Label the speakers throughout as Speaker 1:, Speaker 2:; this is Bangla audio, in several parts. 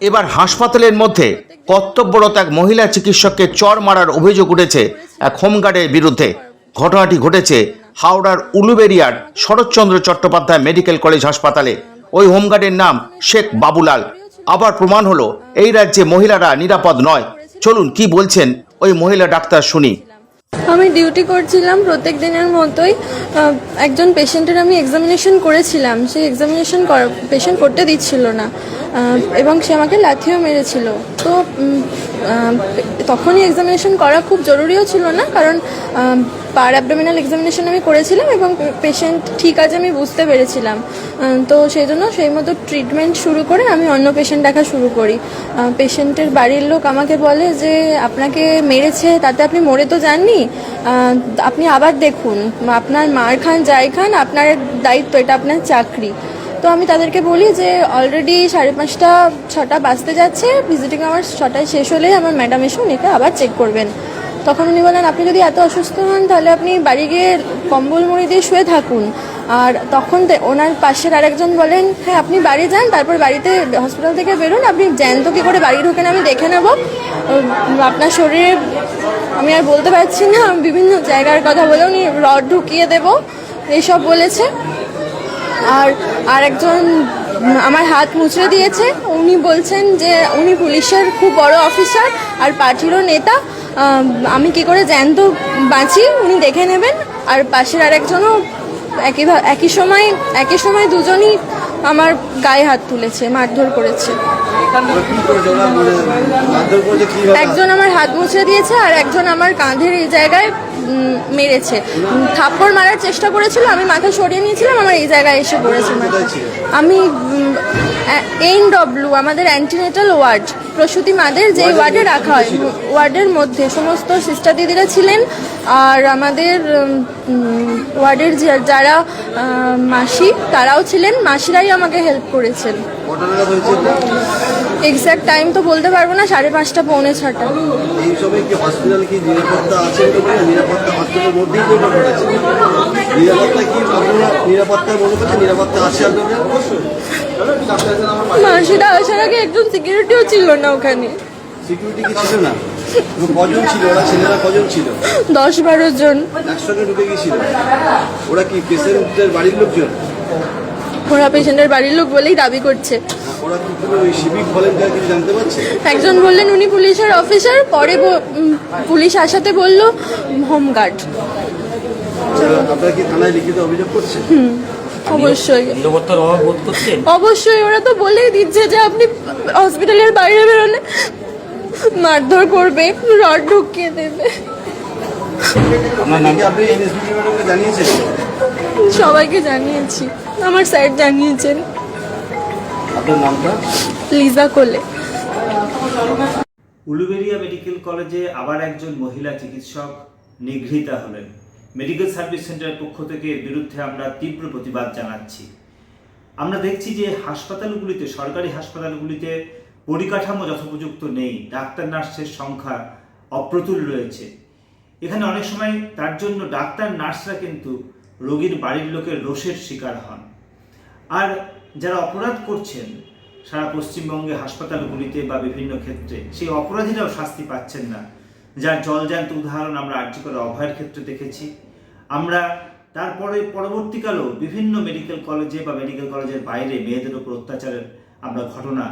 Speaker 1: এবার হাসপাতালের মধ্যে কর্তব্যরত এক মহিলা চিকিৎসককে চর মারার অভিযোগ উঠেছে এক হোমগার্ডের বিরুদ্ধে। ঘটনাটি ঘটেছে হাওড়ার উলুবেরিয়ার শরৎচন্দ্র চট্টোপাধ্যায় মেডিকেল কলেজ হাসপাতালে। ওই হোমগার্ডের নাম শেখ বাবুলাল। আবার প্রমাণ হলো, এই রাজ্যে মহিলারা নিরাপদ নয়। চলুন কি বলছেন ওই মহিলা ডাক্তার শুনি।
Speaker 2: আমি ডিউটি করছিলাম প্রত্যেক দিনের মতোই। একজন পেশেন্টের আমি এক্সামিনেশন করেছিলাম। সেই এক্সামিনেশন পেশেন্ট করতে দিচ্ছিল না। এবং সে আমাকে লাথিও মেরেছিল। তো তখনই এক্সামিনেশন করা খুব জরুরিও ছিল না, কারণ পার অ্যাবডোমিনাল এক্সামিনেশন আমি করেছিলাম এবং পেশেন্ট ঠিক আছে আমি বুঝতে পেরেছিলাম। তো সেই জন্য সেই মতো ট্রিটমেন্ট শুরু করে আমি অন্য পেশেন্ট দেখা শুরু করি। পেশেন্টের বাড়ির লোক আমাকে বলে যে, আপনাকে মেরেছে, তাতে আপনি মরে তো যাননি। আপনি আবার দেখুন, আপনার মার খান, যাই খান, আপনার দায়িত্ব, এটা আপনার চাকরি। তো আমি তাদেরকে বলি যে অলরেডি সাড়ে পাঁচটা, ছটা বাজতে যাচ্ছে। ভিজিটিং আমার ছটায় শেষ হলেই আমার ম্যাডাম এসে উনিকে আবার চেক করবেন। তখন উনি বলেন, আপনি যদি এত অসুস্থ হন, তাহলে আপনি বাড়ি গিয়ে কম্বল মুড়ি দিয়ে শুয়ে থাকুন। আর তখন ওনার পাশের আরেকজন বলেন হ্যাঁ আপনি বাড়ি যান, তারপর বাড়িতে হসপিটাল থেকে বেরোন। আপনি জ্যান্ত কী করে বাড়ি ঢোকেন আমি দেখে নেব। আপনার শরীরে আমি আর বলতে পারছি না, বিভিন্ন জায়গার কথা বলে উনি রড ঢুকিয়ে দেব। এইসব বলেছে। আর আরেকজন আমার হাত মুচড়ে দিয়েছে। উনি বলছেন যে উনি পুলিশের খুব বড় অফিসার আর পার্টিরও নেতা। আমি কি করে জ্যান্ত বাঁচি? উনি দেখে নেবেন। আর পাশের আরেকজনও একই একই সময় একই সময় দুজনই আমার গায়ে হাত তুলেছে, মারধর করেছে। একজন আমার হাত মুছে দিয়েছে আর একজন আমার কাঁধের এই জায়গায় মেরেছে থাপ্পড় মারার চেষ্টা করেছিল, আমি মাথা সরিয়ে নিয়েছিলাম, আমার এই জায়গায় এসে পড়েছে? আমি এন ডব্লিউ আমাদের অ্যান্টিনেটাল ওয়ার্ড প্রসূতি মাদের যে ওয়ার্ডে রাখা হয় ওয়ার্ডের মধ্যে সমস্ত সিস্টার দিদিরা ছিলেন আর আমাদের ওয়ার্ডের যারা মাসি তারাও ছিলেন। মাসিরাই আমাকে হেল্প করেছেন। এক্স্যাক্ট টাইম তো বলতে পারব না সাড়ে পাঁচটা পৌনে ছটা।
Speaker 3: নিরাপত্তা মনে
Speaker 2: মাসিরা আসার আগে একজন সিকিউরিটিও ছিল না ওখানে।
Speaker 3: সিকিউরিটি কি ছিল না? কজন ছিল? ওরা ছেলেরা কজন ছিল?
Speaker 2: দশ বারো জন।
Speaker 3: একসঙ্গে ঢুকে গিয়েছিল? ওরা কি পেশেন্টদের বাড়ির লোকজন?
Speaker 2: ওরা পেশেন্টের বাড়ির লোক বলেই দাবি করছে।
Speaker 3: ওরা কি কোনো সিভিক ভলেন্টিয়ার কিছু জানতে পারছে?
Speaker 2: একজন বললেন উনি পুলিশের অফিসার পরে পুলিশ আসাতে বলল হোমগার্ড
Speaker 3: আপনারা কি থানায় লিখিত অভিযোগ করছেন?
Speaker 2: অবশ্যই।
Speaker 4: নিরাপত্তার অভাব বোধ করছেন?
Speaker 2: অবশ্যই ওরা তো বলেই দিচ্ছে যে আপনি হসপিটালের বাইরে বেরোলে মারধর করবে রড ঢুকিয়ে দেবে। সবাইকে জানিয়েছি আমার স্যার জানিয়েছেন। লিজা কোলে।
Speaker 5: উলুবেরিয়া মেডিকেল কলেজে আবার একজন মহিলা চিকিৎসক নিগৃহীতা হলেন। মেডিকেল সার্ভিস সেন্টারের পক্ষ থেকে এর বিরুদ্ধে আমরা তীব্র প্রতিবাদ জানাচ্ছি। আমরা দেখছি যে হাসপাতালগুলিতে, সরকারি হাসপাতালগুলিতে পরিকাঠামো যথোপযুক্ত নেই, ডাক্তার নার্সের সংখ্যা অপ্রতুল রয়েছে। এখানে অনেক সময় তার জন্য ডাক্তার নার্সরা কিন্তু রোগীর বাড়ির লোকের রোষের শিকার হন। আর যারা অপরাধ করছেন, সারা পশ্চিমবঙ্গে হাসপাতালগুলিতে বা বিভিন্ন ক্ষেত্রে, সেই অপরাধীরাও শাস্তি পাচ্ছেন না। যার জলজান্ত উদাহরণ আমরা আর্যিকর অভয়ের ক্ষেত্রে দেখেছি। আমরা তারপরে পরবর্তীকালেও বিভিন্ন মেডিকেল কলেজে বা মেডিকেল কলেজের বাইরে মেয়েদের উপর অত্যাচারের আমরা ঘটনা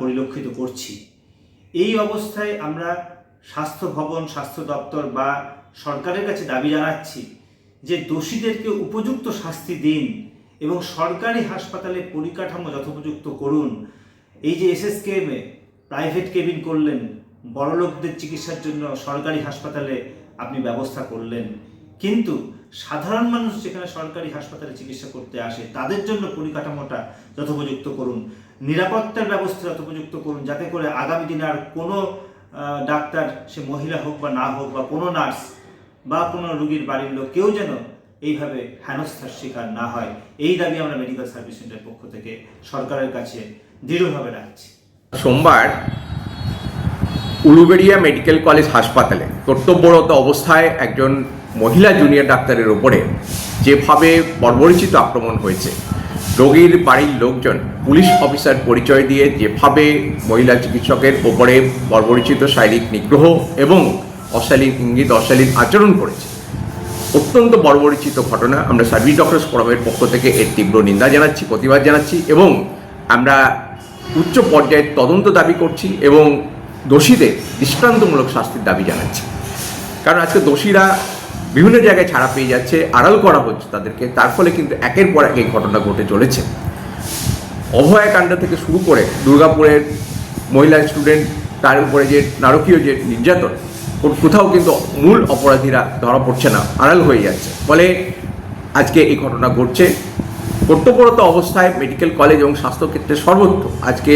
Speaker 5: পরিলক্ষিত করছি। এই অবস্থায় আমরা স্বাস্থ্য ভবন, স্বাস্থ্য দপ্তর বা সরকারের কাছে দাবি জানাচ্ছি যে দোষীদেরকে উপযুক্ত শাস্তি দিন এবং সরকারি হাসপাতালে পরিকাঠামো যথোপযুক্ত করুন। এই যে এসএসকেএমে প্রাইভেট কেবিন করলেন, বড়লোকদের চিকিৎসার জন্য সরকারি হাসপাতালে আপনি ব্যবস্থা করলেন। কিন্তু সাধারণ মানুষ যেখানে সরকারি হাসপাতালে চিকিৎসা করতে আসে, তাদের জন্য পরিকাঠামোটা যথোপযুক্ত করুন। নিরাপত্তার ব্যবস্থা যথোপযুক্ত করুন, যাতে করে আগামী দিনে আর কোনো ডাক্তার, সে মহিলা হোক বা না হোক, বা কোনো নার্স বা কোনো রুগীর বাড়ির লোক, কেউ যেন এইভাবে হেনস্থার শিকার না হয়। এই দাবি আমরা মেডিকেল সার্ভিস সেন্টার পক্ষ থেকে সরকারের কাছে দৃঢ়ভাবে রাখছি।
Speaker 6: সোমবার উলুবেড়িয়া মেডিকেল কলেজ হাসপাতালে কর্তব্যরত অবস্থায় একজন মহিলা জুনিয়র ডাক্তারের ওপরে যেভাবে বর্বরিচিত আক্রমণ হয়েছে, রোগীর বাড়ির লোকজন, পুলিশ অফিসার পরিচয় দিয়ে যেভাবে মহিলা চিকিৎসকের ওপরে বর্বরিচিত শারীরিক নিগ্রহ এবং অশালীন ইঙ্গিত অশালীন আচরণ করেছে। অত্যন্ত বর্বরিচিত ঘটনা। আমরা সার্ভিস ডক্টরস ফোরামের পক্ষ থেকে এর তীব্র নিন্দা জানাচ্ছি, প্রতিবাদ জানাচ্ছি এবং আমরা উচ্চ পর্যায়ের তদন্ত দাবি করছি এবং দোষীদের দৃষ্টান্তমূলক শাস্তির দাবি জানাচ্ছে। কারণ আজকে দোষীরা বিভিন্ন জায়গায় ছাড়া পেয়ে যাচ্ছে, আড়াল করা হচ্ছে তাদেরকে, তার ফলে কিন্তু একের পর এক এই ঘটনা ঘটে চলেছে। অভয়াকাণ্ড থেকে শুরু করে দুর্গাপুরের মহিলা স্টুডেন্ট, তার উপরে যে নারকীয় যে নির্যাতন কোথাও কিন্তু মূল অপরাধীরা ধরা পড়ছে না, আড়াল হয়ে যাচ্ছে। ফলে আজকে এই ঘটনা ঘটছে। কর্তব্যরত অবস্থায় মেডিকেল কলেজ এবং স্বাস্থ্যক্ষেত্রে সর্বত্র আজকে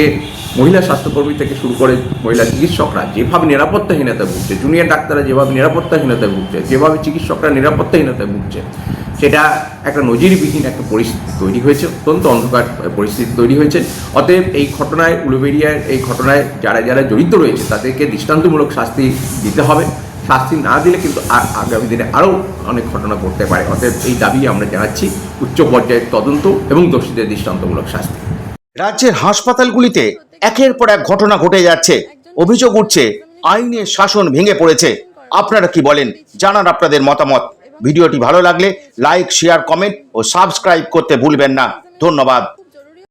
Speaker 6: মহিলা স্বাস্থ্যকর্মী থেকে শুরু করে মহিলা চিকিৎসকরা যেভাবে নিরাপত্তাহীনতা ভুগছে জুনিয়র ডাক্তাররা যেভাবে নিরাপত্তাহীনতায় ভুগছে, যেভাবে চিকিৎসকরা নিরাপত্তাহীনতায় ভুগছে, সেটা একটা নজিরবিহীন একটা পরিস্থিতি তৈরি হয়েছে, অত্যন্ত অন্ধকার পরিস্থিতি তৈরি হয়েছে। অতএব এই ঘটনায় উলুবেরিয়ার এই ঘটনায় যারা যারা জড়িত রয়েছে, তাদেরকে দৃষ্টান্তমূলক শাস্তি দিতে হবে। শাস্তি না দিলে কিন্তু আগামী দিনে আরও অনেক ঘটনা ঘটতে পারে। অতএব এই দাবি আমরা জানাচ্ছি উচ্চ পর্যায়ের তদন্ত এবং দোষীদের দৃষ্টান্তমূলক শাস্তি।
Speaker 1: রাজ্যের হাসপাতালগুলিতে একের পর এক ঘটনা ঘটে যাচ্ছে। অভিযোগ উঠছে, আইনের শাসন ভেঙে পড়েছে। আপনারা কি বলেন? জানান আপনাদের মতামত। ভিডিওটি ভালো লাগলে লাইক, শেয়ার, কমেন্ট ও সাবস্ক্রাইব করতে ভুলবেন না। ধন্যবাদ।